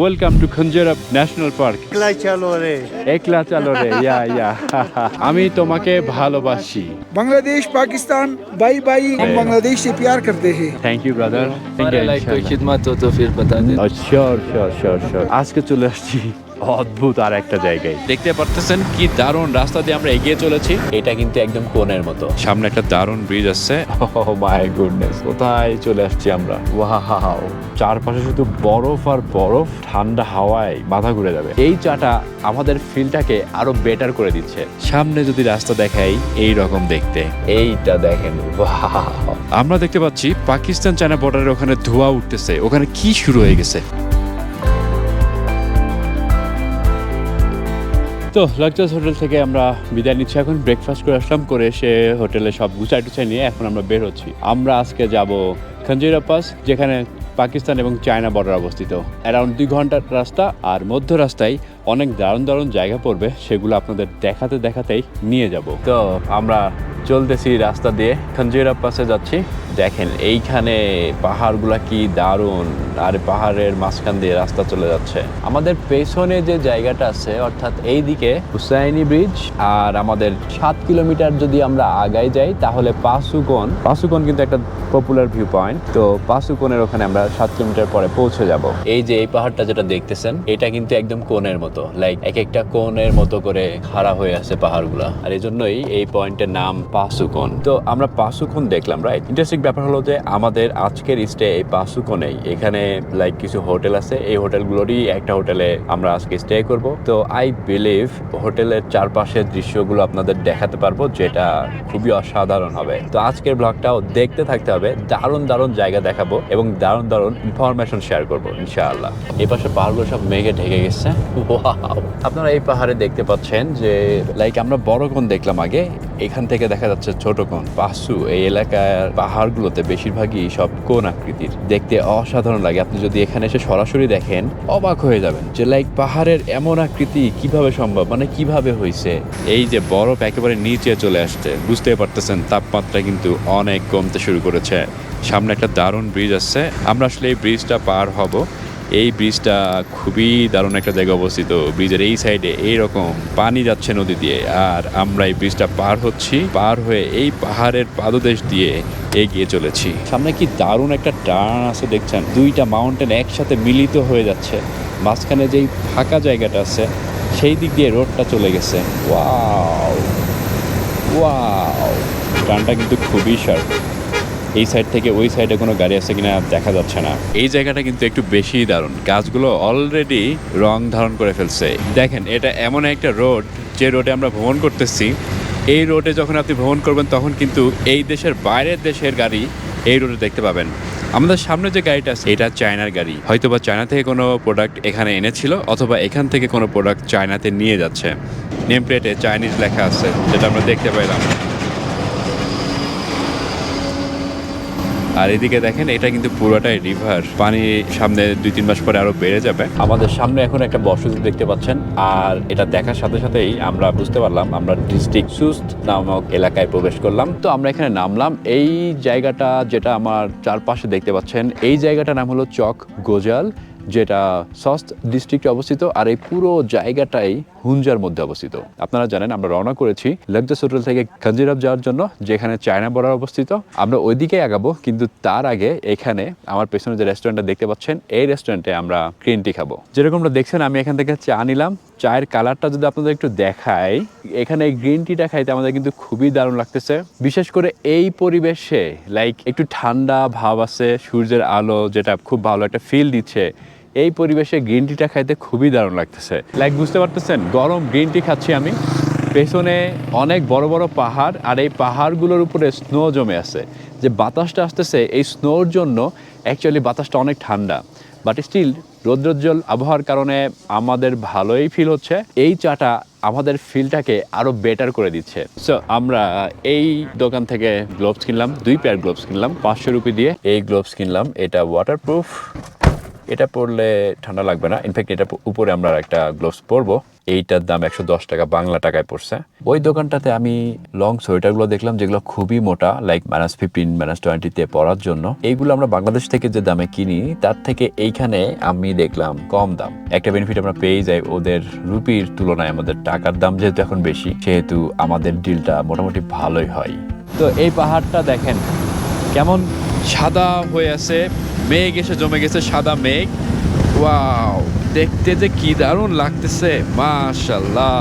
welcome to Khanjera national park একলা চলো রে একলা চালো রে ইয়া ইয়া আমি তোমাকে ভালোবাসি बांग्लादेश पाकिस्तान भाई भाई हम बांग्लादेश से प्यार करते हैं থ্যাংক ইউ ব্রাদার हमारे लाइक कोई खिदमत हो तो फिर बता दें শিওর শিওর শিওর শিওর আজকে চলে আসছি অদ্ভুত আর একটা জায়গায়। দেখতে পারতেছেন কি দারুণ রাস্তা দিয়ে আমরা এগিয়ে চলেছি। এটা কিন্তু একদম কোণের মতো। সামনে একটা দারুণ ব্রিজ আছে ও মাই গুডনেস কোথায় চলে আসছি আমরা? ওয়াও চারপাশে শুধু বরফ আর বরফ ঠান্ডা হাওয়ায় মাথা ঘুরে যাবে। এই চাটা আমাদের ফিলটাকে আরও বেটার করে দিচ্ছে। সামনে যদি রাস্তা দেখাই এই রকম দেখতে। এইটা দেখেন আমরা দেখতে পাচ্ছি পাকিস্তান চায়না বর্ডারের ওখানে ধোঁয়া উঠতেছে। ওখানে কি শুরু হয়ে গেছে? তো লাকজাস হোটেল থেকে আমরা বিদায় নিচ্ছি। এখন ব্রেকফাস্ট করে আসলাম, করে এসে হোটেলে সব গুছাই টুছাই নিয়ে এখন আমরা বের হচ্ছি। আমরা আজকে যাব খঞ্জিরা পাস যেখানে পাকিস্তান এবং চায়না বর্ডার অবস্থিত। অ্যারাউন্ড দুই ঘণ্টার রাস্তা আর মধ্য রাস্তায় অনেক দারুণ দারুণ জায়গা পড়বে, সেগুলো আপনাদের দেখাতে দেখাতেই নিয়ে যাব। তো আমরা চলতেছি রাস্তা দিয়ে খঞ্জিরা পাশে যাচ্ছি। দেখেন, এইখানে পাহাড়গুলা কি দারুণ, আর পাহাড়ের মাঝখান দিয়ে রাস্তা চলে যাচ্ছে। আমাদের পেছনে যে জায়গাটা আছে, অর্থাৎ এই দিকে হুসাইনি ব্রিজ, আর আমাদের সাত কিলোমিটার যদি আমরা আগায় যাই, তাহলে পাসুকন পাসুকন কিন্তু একটা পপুলার ভিউ পয়েন্ট তো পাসুকনের ওখানে আমরা সাত কিলোমিটার পরে পৌঁছে যাব। এই যে এই পাহাড়টা যেটা দেখতেছেন, এটা কিন্তু একদম কোণের মতো। লাইক এক একটা কোণের মতো করে খাড়া হয়ে আছে পাহাড়গুলা। আর এই জন্যই এই পয়েন্টের নাম পাসুকন তো আমরা পাসুকন দেখলাম রাইট ইন্টারেস্টিং ব্যাপার হলো যে আমাদের আজকের স্টে এই পাসুকনেই এখানে লাইক কিছু হোটেল আছে। এই হোটেলগুলোরই একটা হোটেলে আমরা আজকে স্টে করব। তো আই বিলিভ হোটেলের চারপাশের দৃশ্যগুলো আপনাদের দেখাতে পারব, যেটা খুবই অসাধারণ হবে। তো আজকের ব্লগটাও দেখতে থাকতে হবে, দারুণ দারুণ জায়গা দেখাবো এবং দারুণ দারুণ ইনফরমেশন শেয়ার করব, ইনশাআল্লাহ। এই পাশে পাহাড়গুলো সব মেঘে ঢেকে গেছে! আপনারা এই পাহাড়ে দেখতে পাচ্ছেন যে লাইক আমরা বড় কোন দেখলাম আগে, এখান থেকে দেখা যাচ্ছে ছোট কোন পাসু এই এলাকার পাহাড়গুলোতে বেশিরভাগই সব কোন আকৃতির। দেখতে অসাধারণ লাগে, আপনি যদি এখানে এসে সরাসরি দেখেন, অবাক হয়ে যাবেন যে লাইক পাহাড়ের এমন আকৃতি কীভাবে সম্ভব মানে কীভাবে হয়েছে এই যে বরফ একেবারে নিচে চলে আসছে বুঝতে পারতেছেন, তাপমাত্রা কিন্তু অনেক কমতে শুরু করেছে। সামনে একটা দারুণ ব্রিজ আছে আমরা আসলে এই ব্রিজটা পার হব। এই ব্রিজটা খুবই দারুণ একটা জায়গায় অবস্থিত। ব্রিজের এই সাইডে এইরকম পানি যাচ্ছে নদী দিয়ে, আর আমরা এই ব্রিজটা পার হচ্ছি, পার হয়ে এই পাহাড়ের পাদদেশ দিয়ে এগিয়ে চলেছি। সামনে কি দারুণ একটা টার্ন আছে দেখছেন? দুইটা মাউন্টেন একসাথে মিলিত হয়ে যাচ্ছে। মাঝখানে যেই ফাঁকা জায়গাটা আছে, সেই দিক দিয়ে রোডটা চলে গেছে। ওয়াও! ওয়াও! টার্নটা কিন্তু খুবই শার্প। এই সাইড থেকে ওই সাইডে কোনো গাড়ি আছে কিনা দেখা যাচ্ছে না। এই জায়গাটা কিন্তু একটু বেশি দারুণ। গাছগুলো অলরেডি রং ধারণ করে ফেলছে। দেখেন, এটা এমন একটা রোড যে রোডে আমরা ভ্রমণ করতেছি। এই রোডে যখন আপনি ভ্রমণ করবেন, তখন কিন্তু এই দেশের বাইরের দেশের গাড়ি এই রোডে দেখতে পাবেন। আমাদের সামনে যে গাড়িটা আছে, এটা চায়নার গাড়ি। হয়তো বা চায়না থেকে কোনো প্রোডাক্ট এখানে এনেছিল, অথবা এখান থেকে কোনো প্রোডাক্ট চায়নাতে নিয়ে যাচ্ছে। নেম প্লেটে চাইনিজ লেখা আছে, যেটা আমরা দেখতে পাইলাম আর এদিকে দেখেন, এটা কিন্তু পুরোটাই রিভার পানি সামনে দুই তিন মাস পরে আরও বেড়ে যাবে। আমাদের সামনে এখন একটা বসতি দেখতে পাচ্ছেন, আর এটা দেখার সাথে সাথেই আমরা বুঝতে পারলাম, আমরা ডিস্ট্রিক্ট সুস্ত নামক এলাকায় প্রবেশ করলাম। তো আমরা এখানে নামলাম, এই জায়গাটা যেটা আমার চারপাশে দেখতে পাচ্ছেন, এই জায়গাটার নাম হলো চক গোজাল। যেটা সস্ত ডিস্ট্রিক্টে অবস্থিত আর এই পুরো জায়গাটাই হুঞ্জার মধ্যে অবস্থিত। আপনারা জানেন, আমরা রওনা করেছি লাকজাস হোটেল থেকে খাঞ্জিরাব যাওয়ার জন্য, যেখানে চায়না বর্ডার অবস্থিত। আমরা ওইদিকে আগাবো, কিন্তু তার আগে এখানে আমার পেছনে যে রেস্টুরেন্টটা দেখতে পাচ্ছেন, এই রেস্টুরেন্টে আমরা গ্রিন টি খাব। যেরকমটা দেখছেন, আমি এখান থেকে চা নিলাম। চায়ের কালারটা যদি আপনাদের একটু দেখাই, এখানে গ্রিন টিটা খাইতে আমাদের কিন্তু খুবই দারুণ লাগতেছে। বিশেষ করে এই পরিবেশে লাইক একটু ঠান্ডা ভাব আছে, সূর্যের আলো যেটা খুব ভালো একটা ফিল দিচ্ছে, এই পরিবেশে গ্রিন টিটা খাইতে খুবই দারুণ লাগতেছে। লাইক বুঝতে পারতেছেন, গরম গ্রিন টি খাচ্ছি আমি। পেছনে অনেক বড় বড় পাহাড়, আর এই পাহাড়গুলোর উপরে স্নো জমে আছে। যে বাতাসটা আসতেছে, এই স্নোর জন্য অ্যাকচুয়ালি বাতাসটা অনেক ঠান্ডা। বাট স্টিল রৌদ্রোজ্জ্বল আবহাওয়ার কারণে আমাদের ভালোই ফিল হচ্ছে। এই চাটা আমাদের ফিলটাকে আরও বেটার করে দিচ্ছে। সো আমরা এই দোকান থেকে গ্লোভস কিনলাম, দুই পেয়ার গ্লোভস কিনলাম, পাঁচশো রুপি দিয়ে। এই গ্লোভস কিনলাম, এটা ওয়াটারপ্রুফ এটা পরলে ঠান্ডা লাগবে না। ইনফ্যাক্ট এটা উপরে আমরা একটা গ্লোভস পরবো। এইটার দাম একশো দশ টাকা, বাংলা টাকায় পড়ছে। ওই দোকানটাতে আমি লং সোয়েটারগুলো দেখলাম যেগুলো খুবই মোটা লাইক মাইনাস ফিফটিন মাইনাস টোয়েন্টিতে পরার জন্য। এইগুলো আমরা বাংলাদেশ থেকে যে দামে কিনি, তার থেকে এইখানে আমি দেখলাম কম দাম। একটা বেনিফিট আমরা পেয়ে যাই ওদের রুপির তুলনায়। আমাদের টাকার দাম যেহেতু এখন বেশি, সেহেতু আমাদের ডিলটা মোটামুটি ভালোই হয়। তো এই পাহাড়টা দেখেন, কেমন? সাদা হয়ে আছে, মেঘ এসে জমে গেছে, সাদা মেঘ। ওয়াও, দেখতে যে কি দারুণ লাগতেছে মাশাল্লাহ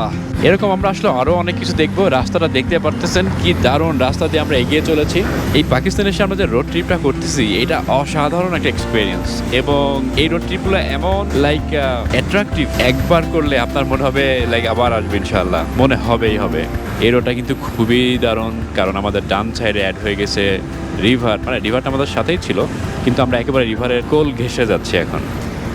এরকম আমরা আসলে আরও অনেক কিছু দেখব, রাস্তাটা দেখতে পারতেছেন কি দারুণ রাস্তা দিয়ে আমরা এগিয়ে চলেছি। এই পাকিস্তানের সামনে যে রোড ট্রিপটা করতেছি, এটা অসাধারণ একটা এক্সপিরিয়েন্স এবং এই রোড ট্রিপগুলো এমন লাইক অ্যাট্রাকটিভ একবার করলে আপনার মনে হবে লাইক আবার আসবে ইনশাল্লাহ মনে হবেই হবে। এই রোডটা কিন্তু খুবই দারুণ, কারণ আমাদের ডান সাইডে অ্যাড হয়ে গেছে। রিভার মানে রিভারটা আমাদের সাথেই ছিল, কিন্তু আমরা একেবারে রিভারের কোল ঘেসে যাচ্ছি এখন।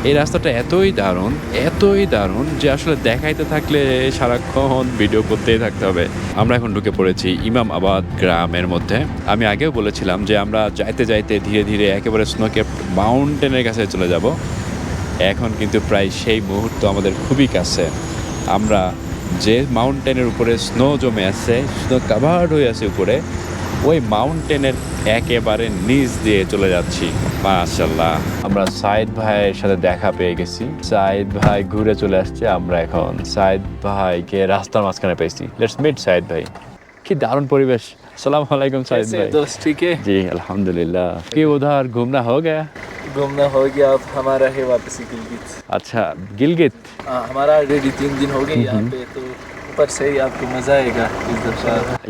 এই রাস্তাটা এতই দারুণ এতই দারুণ যে আসলে দেখাইতে থাকলে সারাক্ষণ ভিডিও করতেই থাকতে হবে। আমরা এখন ঢুকে পড়েছি ইমাম আবাদ গ্রামের মধ্যে। আমি আগেও বলেছিলাম যে আমরা যাইতে যাইতে ধীরে ধীরে একেবারে স্নোকে মাউন্টেনের কাছে চলে যাব। এখন কিন্তু প্রায় সেই মুহূর্ত আমাদের খুবই কাছে। আমরা যে মাউন্টেনের উপরে স্নো জমে আছে স্নো কাভার্ড হয়ে আছে উপরে ওই মাউন্টেনের একেবারে নিচ দিয়ে চলে যাচ্ছি মাশাল্লাহ আমরা সাইদ ভাইয়ের সাথে দেখা পেয়ে গেছি সাইদ ভাই ঘুরে চলে আসছে আমরা এখন সাইদ ভাইকে রাস্তার মাঝখানে পেয়েছি লেটস মিট সাইদ ভাই কি দারুণ পরিবেশ সালাম আলাইকুম সাইদ कैसे भाई दोस्त ठीक है जी अल्हम्दुलिल्लाह कि उधर घूमना हो गया घूमना हो गया अब हमारा है वापसी गिलगित अच्छा गिलगित हाँ हमारा ऑलरेडी तीन दिन हो गए यहाँ पे तो আপার আপকি মজা আয়েগা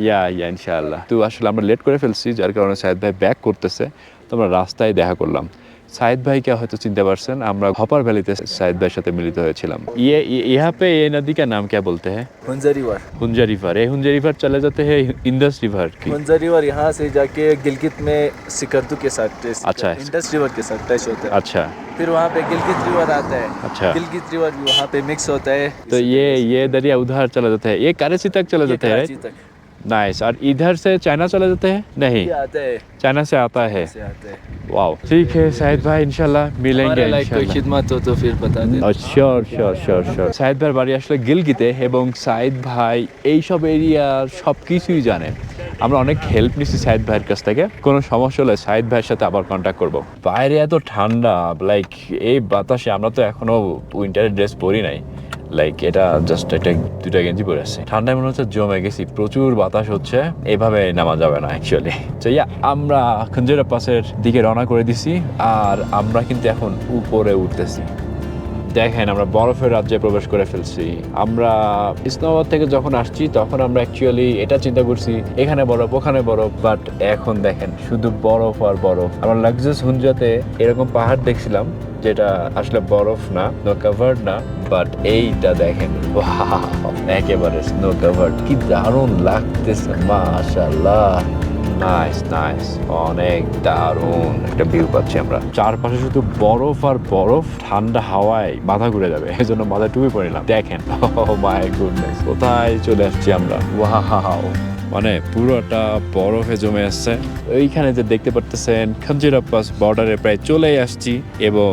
ইয়া ইয়া ইনশাআল্লাহ তো আসলে আমরা লেট করে ফেলছি, যার কারণে সাহেব ভাই ব্যাক করতেছে। তো আমরা রাস্তায় দেখা করলাম। সাইদ ভাইকে হয়তো চিনতে পারছেন আমরা হপার ভ্যালিতে সাইদ ভাইয়ের সাথে মিলিত হয়েছিলাম ये ये- यहाँ पे ये नदी का नाम क्या बोलते हैं हुंजा रिवर हुंजा रिवर ये हुंजा रिवर चले जाते हैं इंडस रिवर की हुंजा रिवर यहाँ से जाके गिलगित में सिकरदू के साथ टच- अच्छा। इंडस रिवर के साथ टच होता है अच्छा फिर वहाँ पे गिलगित रिवर आता है अच्छा गिलगित रिवर भी वहाँ पे मिक्स होता है तो ये ये दरिया उधर चला जाता है ये कराची तक चला ये जाता है कराची तक नाइस और इधर से चाइना चला जाते हैं नहीं ये आता है चाइना से आता है से आता है वाओ ठीक है शाहिद भाई इंशाल्लाह मिलेंगे हमारे लाइक कोई इंशाल्लाह खिदमत हो तो फिर बता दें sure sure sure sure Saeed ভাইয়ের বাড়ি আসলে গিলগিতে এবং সাইদ ভাই এইসব এরিয়ার সব কিছুই জানে আমরা অনেক হেল্প নিচ্ছি সাইদ ভাইয়ের কাছ থেকে কোনো সমস্যা হলে সাইদ ভাইয়ের সাথে আবার কন্ট্যাক্ট করব বাইরে এত ঠান্ডা লাইক এই বাতাসে আমরা তো এখনো উইন্টারের ড্রেস পরি নাই লাইক এটা জাস্ট একটা দুটা গেঞ্জি পরে আছে। ঠান্ডায় মনে হচ্ছে জমে গেছি। প্রচুর বাতাস হচ্ছে। এভাবে নামা যাবে না অ্যাকচুয়ালি তো ইয়া আমরা খঞ্জেরা পাসের দিকে রওনা করে দিছি। আর আমরা কিন্তু এখন উপরে উঠতেছি। দেখেন, আমরা বরফের রাজ্যে প্রবেশ করে ফেলছি। আমরা ইসলামাবাদ থেকে যখন আসছি, তখন আমরা অ্যাকচুয়ালি এটা চিন্তা করছি, এখানে বরফ, ওখানে বরফ বাট এখন দেখেন, শুধু বরফ আর বরফ। আমরা লাক্সাস হুঞ্জাতে এরকম পাহাড় দেখছিলাম, যেটা আসলে বরফ না স্নো কাভার্ড না বাট এইটা দেখেন একেবারে স্নো কাভার্ড কি দারুণ লাগতেছে, মাশাআল্লাহ। নাইস নাইস অনেক দারুণ একটা ভিউ পাচ্ছি আমরা। চারপাশে শুধু বরফ আর বরফ, ঠান্ডা হাওয়ায় মাথা ঘুরে যাবে। এই জন্য মাথা টুপি পরে দেখেন। ও মাই গুডনেস কোথায় চলে আসছি আমরা? ওয়াও মানে পুরোটা বরফে জমে আসছে। ওইখানে যে দেখতে পারতেছেন খঞ্জিরাপ্পাস বর্ডারে প্রায় চলেই আসছি এবং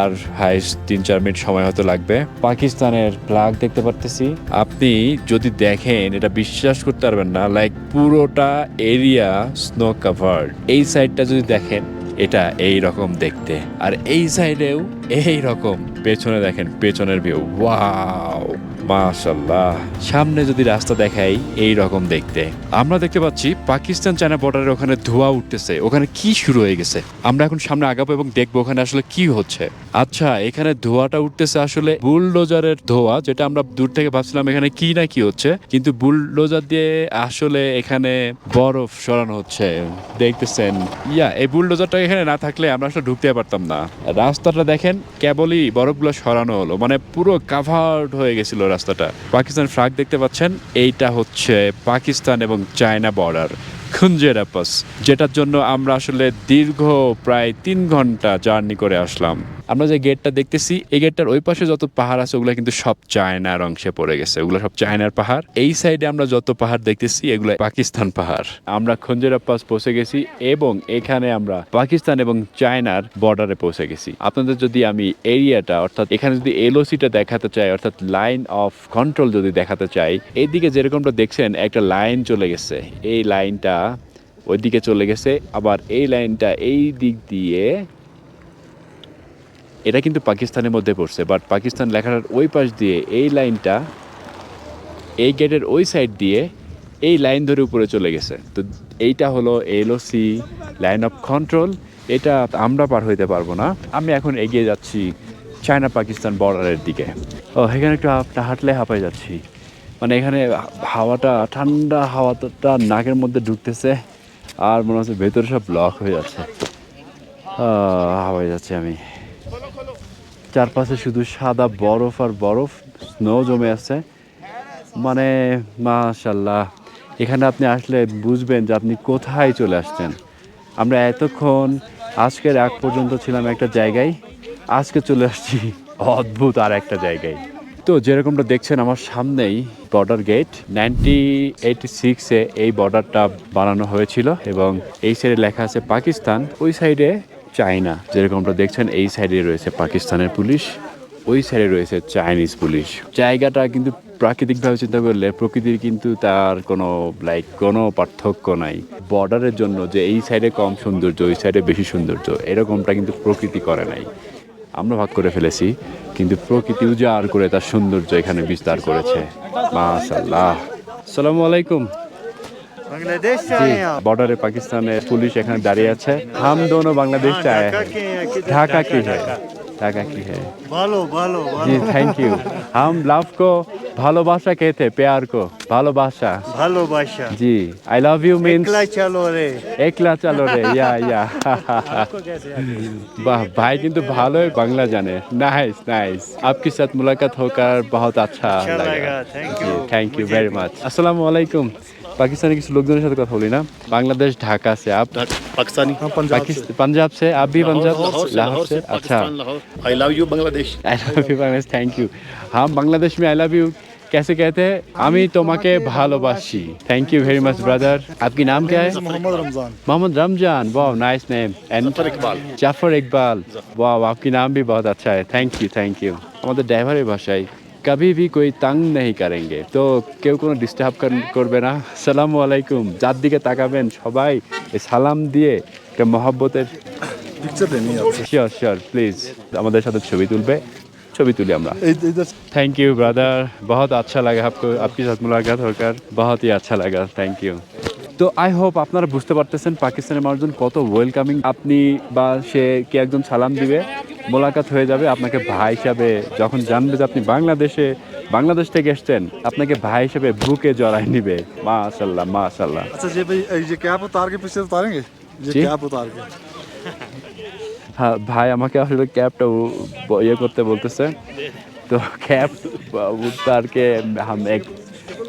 আর হাইস তিন চার মিনিট সময় হয়তো লাগবে। পাকিস্তানের ফ্ল্যাগ দেখতে পারতেছি। আপনি যদি দেখেন, এটা বিশ্বাস করতে পারবেন না লাইক পুরোটা এরিয়া স্নো কাভার্ড এই সাইডটা যদি দেখেন, এটা এই রকম দেখতে। আর এই সাইডেও এই রকম। পেছনে দেখেন, পেছনের ভিউ ওয়াও মাশাল্লাহ সামনে যদি রাস্তা দেখাই, এই রকম দেখতে। আমরা দেখতে পাচ্ছি পাকিস্তান চায়না বর্ডারের ওখানে ধোঁয়া উঠতেছে। ওখানে কি শুরু হয়ে গেছে? আমরা এখন সামনে আগাবো এবং দেখব ওখানে আসলে কি হচ্ছে। আচ্ছা এখানে ধোঁয়াটা উঠতেছে আসলে বুলডোজারের ধোঁয়া, যেটা আমরা দূর থেকে ভাবছিলাম এখানে কি না কি হচ্ছে। কিন্তু বুলডোজার দিয়ে আসলে এখানে বরফ সরানো হচ্ছে। দেখতেছেন, ইয়া, এই বুলডোজারটা এখানে না থাকলে আমরা আসলে ঢুকতে পারতাম না। রাস্তাটা দেখেন, কেবলই বরফগুলো সরানো হলো। মানে পুরো কাভার্ড হয়ে গেছিল রাস্তাটা। পাকিস্তান ফ্রাক দেখতে পাচ্ছেন, এইটা হচ্ছে পাকিস্তান এবং চায়না বর্ডার খুঞ্জেরাপাস যেটার জন্য আমরা আসলে দীর্ঘ প্রায় তিন ঘণ্টা জার্নি করে আসলাম। আমরা যে গেটটা দেখতেছি, এই গেটটার ওই পাশে যত পাহাড় আছে, ওগুলো কিন্তু সব চায়নার অংশে পড়ে গেছে। ওগুলো সব চায়নার পাহাড়। এই সাইডে আমরা যত পাহাড় দেখতেছি, এগুলো পাকিস্তান পাহাড়। আমরা খঞ্জেরা পাস পৌঁছে গেছি এবং এখানে আমরা পাকিস্তান এবং চায়নার বর্ডারে পৌঁছে গেছি। আপনাদের যদি আমি এরিয়াটা, অর্থাৎ এখানে যদি এলওসিটা দেখাতে চাই, অর্থাৎ লাইন অফ কন্ট্রোল যদি দেখাতে চাই, এইদিকে যেরকমটা দেখছেন, একটা লাইন চলে গেছে। এই লাইনটা ওইদিকে চলে গেছে। আবার এই লাইনটা এই দিক দিয়ে এটা কিন্তু পাকিস্তানের মধ্যে পড়ছে বাট পাকিস্তান লেখাটার ওই পাশ দিয়ে এই লাইনটা এই গেটের ওই সাইড দিয়ে এই লাইন ধরে উপরে চলে গেছে। তো এইটা হলো এলওসি লাইন অফ কন্ট্রোল এটা আমরা পার হইতে পারব না। আমি এখন এগিয়ে যাচ্ছি চায়না পাকিস্তান বর্ডারের দিকে। ও এখানে একটু হাঁটলে হাঁপাই যাচ্ছি। মানে এখানে হাওয়াটা ঠান্ডা হাওয়াটা নাকের মধ্যে ঢুকতেছে আর মনে হচ্ছে ভেতরে সব ব্লক হয়ে যাচ্ছে। আহ, হাওয়ায় যাচ্ছি আমি। চারপাশে শুধু সাদা বরফ আর বরফ স্নো জমে আছে। মানে মাশাল্লাহ এখানে আপনি আসলে বুঝবেন যে আপনি কোথায় চলে আসছেন। আমরা এতক্ষণ, আজকের আগ পর্যন্ত ছিলাম একটা জায়গায়, আজকে চলে আসছি অদ্ভুত আর একটা জায়গায়। তো যেরকমটা দেখছেন আমার সামনেই বর্ডার গেট নাইনটি এইটি সিক্সে এই বর্ডারটা বানানো হয়েছিল এবং এই সাইডে লেখা আছে পাকিস্তান, ওই সাইডে চায়না যেরকমটা দেখছেন এই সাইডে রয়েছে পাকিস্তানের পুলিশ, ওই সাইডে রয়েছে চাইনিজ পুলিশ। জায়গাটা কিন্তু প্রাকৃতিকভাবে চিন্তা করলে প্রকৃতির কিন্তু তার কোনো লাইক কোনো পার্থক্য নাই। বর্ডারের জন্য যে এই সাইডে কম সৌন্দর্য, ওই সাইডে বেশি সৌন্দর্য, এরকমটা কিন্তু প্রকৃতি করে নাই। আমরা ভাগ করে ফেলেছি, কিন্তু প্রকৃতি উজাড় করে তার সৌন্দর্য এখানে বিস্তার করেছে। মাশাল্লাহ আসসালামু আলাইকুম। বর্ডারে পাকিস্তানের পুলিশ এখানে দাঁড়িয়ে আছে। হাম দোনো বাংলাদেশ চায়। ঢাকা কি হ্যাঁ ঢাকা কি হ্যাঁ ভালো ভালো জি থ্যাংক ইউ হাম লাভ কো ভালোবাসা কেতে প্যার কো ভালোবাসা। ভালোবাসা। G I love you mean একলা চলো রে। একলা চলো রে ইয়া ইয়া। বাহ ভাই কিন্তু ভালোই বাংলা জানে। নাইস নাইস আপকে সাথ মুলাকাত হোকার বহুত আচ্ছা লাগা thank you thank you very much আসসালামু আলাইকুম वेरी भी। मच अस्सलाम वालेकुम पाकिस्तानी किसी लोकजनों সাথে কথা বলি না বাংলাদেশ ঢাকা से आप पाकिस्तानी पाकिस्तान पंजाब से आप भी पंजाब लाहौर से लाहौर से अच्छा Pakistan Lahore I love you Bangladesh I love you Bangladesh thank you हम बांग्लादेश में आई लव यू कैसे कहते हैं আমি তোমাকে ভালোবাসি thank you very much brother आपकी नाम क्या है मोहम्मद रमजान मोहम्मद रमजान वाह nice name and Jafar Iqbal. Jafar Iqbal वाह आपकी नाम भी बहुत अच्छा है थैंक यू थैंक यू আমাদের ড্রাইভারের ভাষায় কবি ভি কই তাং নেই কারেঙ্গে তো কেউ কোনো ডিস্টার্ব করবে না সালাম আলাইকুম যার দিকে তাকাবেন সবাই সালাম দিয়ে একটা মহাব্বতের শিওর শিওর প্লিজ আমাদের সাথে ছবি তুলবে। ছবি তুলি আমরা। থ্যাংক ইউ ব্রাদার বহুত আচ্ছা লাগা আপকো আপকি সাথ মুলাকাত হোকার বহুত আচ্ছা লাগা। থ্যাংক ইউ তো আই হোপ আপনারা বুঝতে পারতেছেন পাকিস্তানের মানুষজন কত ওয়েলকামিং আপনি বা সে কি একজন সালাম দিবে? মোলাকাত হয়ে যাবে আপনাকে ভাই হিসাবে যখন জানবে যে আপনি বাংলাদেশে বাংলাদেশ থেকে এসছেন আপনাকে ভাই হিসেবে বুকে জড়াই নিবে মাশাল্লাহ মাশাল্লাহ अच्छा जी भाई ये कैप उतार के पीछे उतारेंगे ये जी? कैप उतार के হ্যাঁ ভাই আমাকে আসলে ক্যাবটা ইয়ে করতে বলতেছে তো ক্যাব উতারকে হাম এক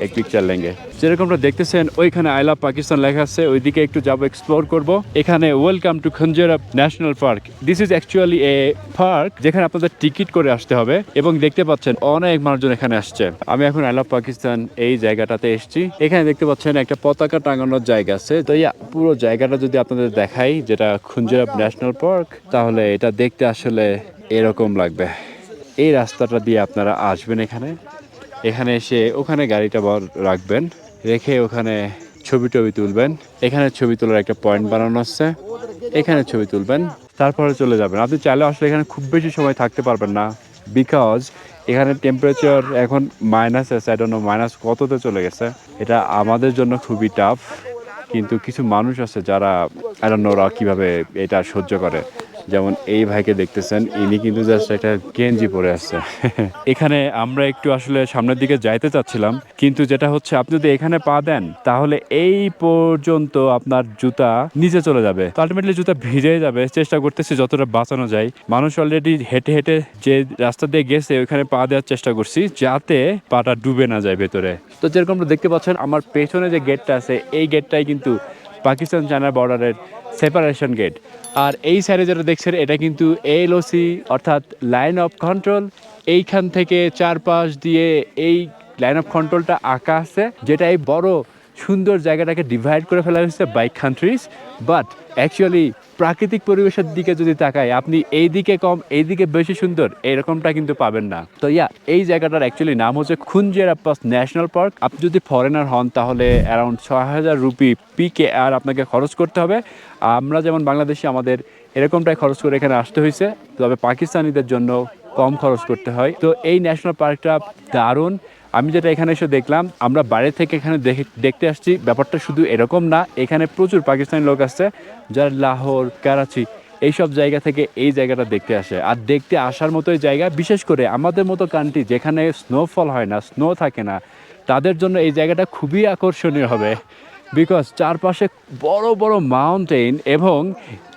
এক পিকচার লেঙ্গে। যেরকমটা দেখতেছেন, ওইখানে আই লাভ পাকিস্তান লেখা আছে, ওইদিকে একটু যাব এক্সপ্লোর করব। এখানে welcome to Khunjerab national park this is actually a park যেখানে আপনাদের টিকিট করে আসতে হবে এবং দেখতে পাচ্ছেন অনেক মানুষজন এখানে আসছে। আমি এখন আই লাভ পাকিস্তান এই জায়গাটাতে এসেছি। এখানে দেখতে পাচ্ছেন একটা পতাকা টাঙানোর জায়গা আছে। তো পুরো জায়গাটা যদি আপনাদের দেখাই, যেটা খুঞ্জেরাব ন্যাশনাল পার্ক তাহলে এটা দেখতে আসলে এরকম লাগবে। এই রাস্তাটা দিয়ে আপনারা আসবেন এখানে। এখানে এসে ওখানে গাড়িটা রাখবেন, রেখে ওখানে ছবি টবি তুলবেন। এখানে ছবি তোলার একটা পয়েন্ট বানানো আছে, এখানে ছবি তুলবেন, তারপরে চলে যাবেন। আপনি চাইলে আসলে এখানে খুব বেশি সময় থাকতে পারবেন না বিকজ এখানে টেম্পারেচার এখন মাইনাস আছে আই ডোন্ট নো মাইনাস কততে চলে গেছে। এটা আমাদের জন্য খুবই টাফ কিন্তু কিছু মানুষ আছে যারা আই ডোন্ট নো কীভাবে এটা সহ্য করে। যেমন এই ভাইকে দেখতেছেন, ইনি কিন্তু জাস্ট একটা গেঞ্জি পরে আসছে। এখানে আমরা একটু আসলে সামনের দিকে যাইতে চাচ্ছিলাম, কিন্তু যেটা হচ্ছে, আপনি যদি এখানে পা দেন, তাহলে এই পর্যন্ত আপনার জুতা নিচে চলে যাবে। আলটিমেটলি জুতা ভিজে যাবে, চেষ্টা করতেছি যতটা বাঁচানো যায়। মানুষ অলরেডি হেঁটে হেঁটে যে রাস্তা দিয়ে গেছে ওইখানে পা দেওয়ার চেষ্টা করছি, যাতে পাটা ডুবে না যায় ভেতরে। তো যেরকম দেখতে পাচ্ছেন, আমার পেছনে যে গেটটা আছে, এই গেটটাই কিন্তু পাকিস্তান চায়না বর্ডারের সেপারেশন গেট আর এই সাইডে যেটা দেখছেন, এটা কিন্তু এলওসি অর্থাৎ লাইন অফ কন্ট্রোল এইখান থেকে চারপাশ দিয়ে এই লাইন অফ কন্ট্রোলটা আঁকা আছে যেটা এই বড় সুন্দর জায়গাটাকে ডিভাইড করে ফেলা হয়েছে বাই কান্ট্রিজ বাট অ্যাকচুয়ালি প্রাকৃতিক পরিবেশের দিকে যদি তাকায় আপনি এই দিকে কম এই দিকে বেশি সুন্দর, এরকমটা কিন্তু পাবেন না। তো ইয়া এই জায়গাটার অ্যাকচুয়ালি নাম হচ্ছে খুনজেরাপ্পাস ন্যাশনাল পার্ক আপনি যদি ফরেনার হন, তাহলে অ্যারাউন্ড ছয় হাজার রুপি পিকে আর আপনাকে খরচ করতে হবে। আমরা যেমন বাংলাদেশে, আমাদের এরকমটাই খরচ করে এখানে আসতে হয়েছে। তবে পাকিস্তানিদের জন্য কম খরচ করতে হয়। তো এই ন্যাশনাল পার্কটা দারুণ। আমি যেটা এখানে এসে দেখলাম, আমরা বাইরে থেকে এখানে দেখে দেখতে আসছি। ব্যাপারটা শুধু এরকম না, এখানে প্রচুর পাকিস্তানি লোক আসছে, যারা লাহোর, করাচি এইসব জায়গা থেকে এই জায়গাটা দেখতে আসে। আর দেখতে আসার মতোই জায়গা, বিশেষ করে আমাদের মতো কান্ট্রি যেখানে স্নোফল হয় না স্নো থাকে না, তাদের জন্য এই জায়গাটা খুবই আকর্ষণীয় হবে। বিকজ চারপাশে বড় বড় মাউন্টেন এবং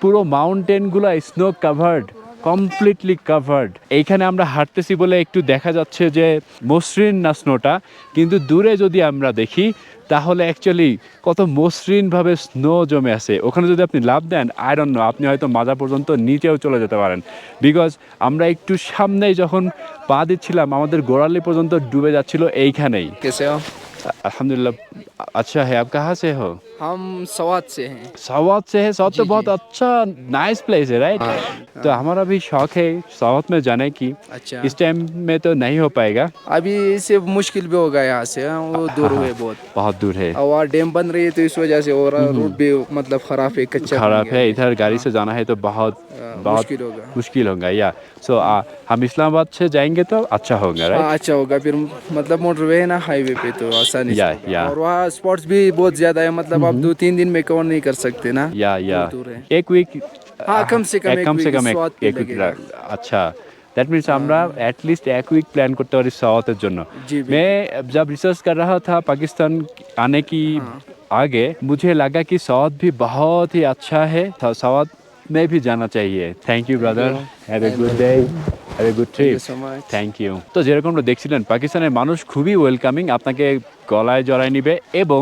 পুরো মাউন্টেনগুলো স্নো কাভার্ড কমপ্লিটলি কাভার্ড এইখানে আমরা হাঁটতেছি বলে একটু দেখা যাচ্ছে যে মসৃণ না স্নোটা, কিন্তু দূরে যদি আমরা দেখি, তাহলে অ্যাকচুয়ালি কত মসৃণভাবে স্নো জমে আছে। ওখানে যদি আপনি লাভ দেন আয়রন আপনি হয়তো মাজা পর্যন্ত নিচেও চলে যেতে পারেন। বিকজ আমরা একটু সামনেই যখন পা দিচ্ছিলাম, আমাদের গোড়ালি পর্যন্ত ডুবে যাচ্ছিল এইখানেই। अल्हम्दुलिल्लाह अच्छा है आप कहाँ से हो? हम सवाद से हैं। सवाद से है? साउथ तो बहुत अच्छा नाइस प्लेस है राइट हाँ। तो हमारा भी शौक है साउथ में जाने की। अच्छा। इस टाइम में तो नहीं हो पाएगा। अभी से मुश्किल भी होगा यहाँ से हाँ, वो दूर हुए बहुत। बहुत दूर है। और डैम बन रही है तो इस वजह से और रोड भी मतलब खराब है कच्चा खराब है इधर गाड़ी से जाना है तो बहुत बहुत मुश्किल होगा मुश्किल होगा या सो हम इस्लामाबाद से जाएंगे तो अच्छा होगा राइट अच्छा होगा फिर मतलब मोटरवे है ना हाईवे पे तो आसानी या, या। और वहाँ स्पॉट्स भी बहुत ज्यादा है मतलब आप दो तीन दिन में कवर नहीं कर सकते ना या या एक वीक हाँ कम से कम कम से कम एक वीक अच्छा दैट मीन्स আমরা অ্যাটলিস্ট এক উইক প্ল্যান করতে পারি সাওয়াতের জন্য मैं जब रिसर्च कर रहा था पाकिस्तान आने की आगे मुझे लगा कि साउथ भी बहुत ही अच्छा है साउथ में भी जाना चाहिए thank you brother have a good day have a good Thank trip you so much. Thank you তো যেরকমটা দেখছিলেন পাকিস্তানের মানুষ খুবই ওয়েলকামিং আপনাকে গলায় জড়ায় নিবে এবং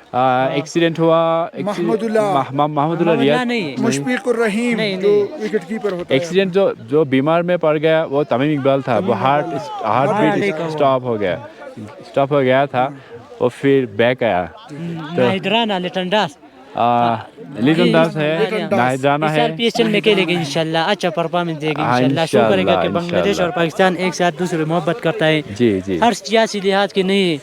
एक्सीडेंट हुआ एक्सी- महमूदुल्लाह। मह- मह- महमूदुल्लाह मोहम्मद रियाद। नहीं। मुशफिकुर रहीम जो विकेट कीपर होता एक्सीडेंट जो जो बीमार में पड़ गया वो तमीम इकबाल था। वो हार्ट हार्ट बीट स्टॉप हो गया। स्टॉप हो गया। था और फिर बैक आया। तो नाइड्राना लिटन दास है इस है। साल पीएसएल में खेलेंगे इंशाल्लाह। अच्छा परफॉर्मेंस देंगे हाँ, इंशाल्लाह। शुक्र करेगा कि बांग्लादेश और पाकिस्तान एक साथ दूसरे मोहब्बत करता है। जी जी। हर सियासी लिहाज के नहीं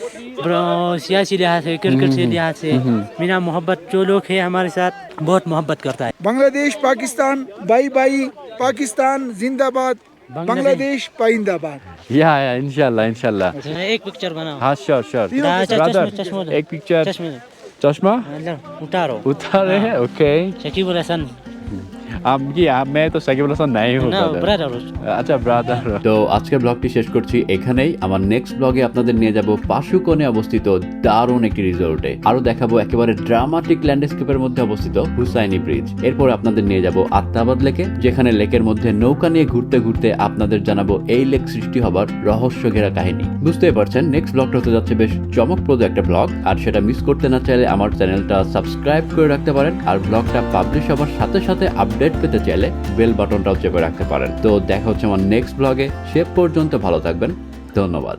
सियासी लिहाज से क्रिकेट से लिहाज से बिना मोहब्बत जो लोग है हमारे साथ बहुत मोहब्बत करता है। बांग्लादेश पाकिस्तान बाई बाई पाकिस्तान जिंदाबाद। बांग्लादेश पाइंदाबाद। या या इंशाल्लाह इंशाल्लाह। एक पिक्चर बनाओ। हाँ श्योर श्योर। एक पिक्चर চশমা উতারো উতারে ওকে সেটি বলে সান আমি আমি তো সাকিব আল হাসান নাই আচ্ছা ব্রাদার তো ব্লগটি শেষ করছি এখানেই। আমার নেক্সট ব্লগে আপনাদের নিয়ে যাব অবস্থিত একটি আরও দেখাবো একেবারে ড্রামাটিক ল্যান্ডস্কেপের মধ্যে অবস্থিত হুসাইনি ব্রিজ এরপর আপনাদের নিয়ে যাব আত্মাবাদ লেকে যেখানে লেকের মধ্যে নৌকা নিয়ে ঘুরতে ঘুরতে আপনাদের জানাব এই লেক সৃষ্টি হবার রহস্য ঘেরা কাহিনী। বুঝতেই পারছেন নেক্সট ব্লগটা হতে যাচ্ছে বেশ চমকপ্রদ একটা ব্লগ আর সেটা মিস করতে না চাইলে আমার চ্যানেলটা সাবস্ক্রাইব করে রাখতে পারেন আর ব্লগটা পাবলিশ হওয়ার সাথে সাথে আপডেট আপডেট পেতে চাইলে বেল বাটনটাও চেপে রাখতে পারেন। তো দেখা হচ্ছে আমার নেক্সট ব্লগে সে পর্যন্ত ভালো থাকবেন। ধন্যবাদ।